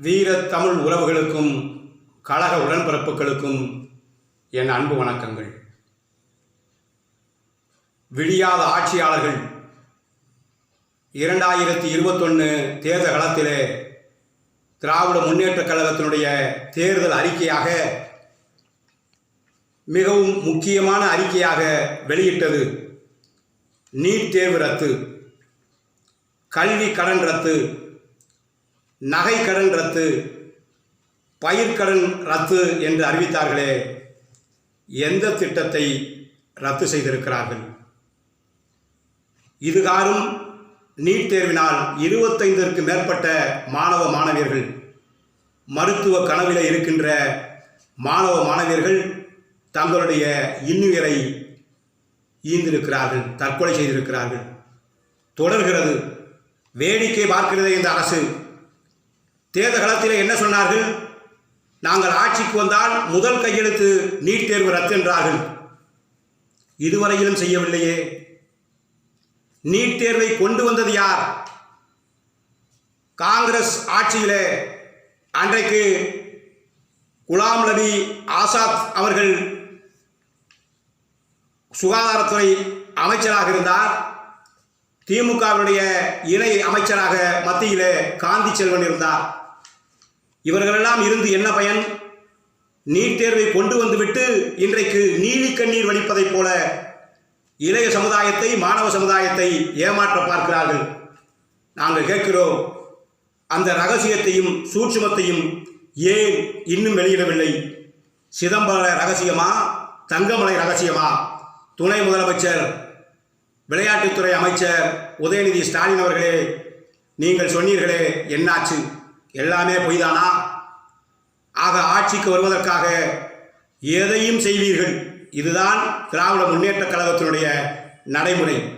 வீர தமிழ் உறவுகளுக்கும் கழக உடன்பிறப்புகளுக்கும் என் அன்பு வணக்கங்கள். விடியாத ஆட்சியாளர்கள் இரண்டாயிரத்தி இருபத்தொன்று தேர்தல் களத்திலே திராவிட முன்னேற்றக் கழகத்தினுடைய தேர்தல் அறிக்கையாக மிகவும் முக்கியமான அறிக்கையாக வெளியிட்டது. நீட் தேர்வு ரத்து கல்வி கடன் ரத்து நகை கடன் ரத்து பயிர்க்கடன் ரத்து என்று அறிவித்தார்களே எந்த திட்டத்தை ரத்து செய்திருக்கிறார்கள்? இதுகாரும் நீட் தேர்வினால் இருபத்தைந்திற்கு மேற்பட்ட மாணவ மாணவியர்கள் மருத்துவ கனவிலே இருக்கின்ற மாணவ மாணவியர்கள் தங்களுடைய இன்னுயிரை ஈந்திருக்கிறார்கள் தற்கொலை செய்திருக்கிறார்கள். தொடர்கிறது வேடிக்கை பார்க்கிறதே இந்த அரசு. தேர்தல் காலத்தில் என்ன சொன்னார்கள்? நாங்கள் ஆட்சிக்கு வந்தால் முதல் கையெழுத்து நீட் தேர்வு ரத்து என்றார்கள். இதுவரையிலும் செய்யவில்லையே. நீட் தேர்வை கொண்டு வந்தது யார்? காங்கிரஸ் ஆட்சியிலே அன்றைக்கு குலாம் நபி ஆசாத் அவர்கள் சுகாதாரத்துறை அமைச்சராக இருந்தார். திமுகவினுடைய இணை அமைச்சராக மத்தியிலே காந்தி செல்வன் இருந்தார். இவர்களெல்லாம் இருந்து என்ன பயன்? நீட் தேர்வை கொண்டு வந்துவிட்டு இன்றைக்கு நீலி கண்ணீர் வடிப்பதைப் போல இளைய சமுதாயத்தை மாணவ சமுதாயத்தை ஏமாற்ற பார்க்கிறார்கள். நாங்கள் கேட்கிறோம் அந்த ரகசியத்தையும் சூட்சுமத்தையும் ஏன் இன்னும் வெளியிடவில்லை? சிதம்பர ரகசியமா? தங்கமலை ரகசியமா? துணை முதலமைச்சர் விளையாட்டுத்துறை அமைச்சர் உதயநிதி ஸ்டாலின் அவர்களே நீங்கள் சொன்னீர்களே என்னாச்சு? எல்லாமே பொய்தானா? ஆக ஆட்சிக்கு வருவதற்காக எதையும் செய்வீர்கள். இதுதான் திராவிட முன்னேற்றக் கழகத்தினுடைய நடைமுறை.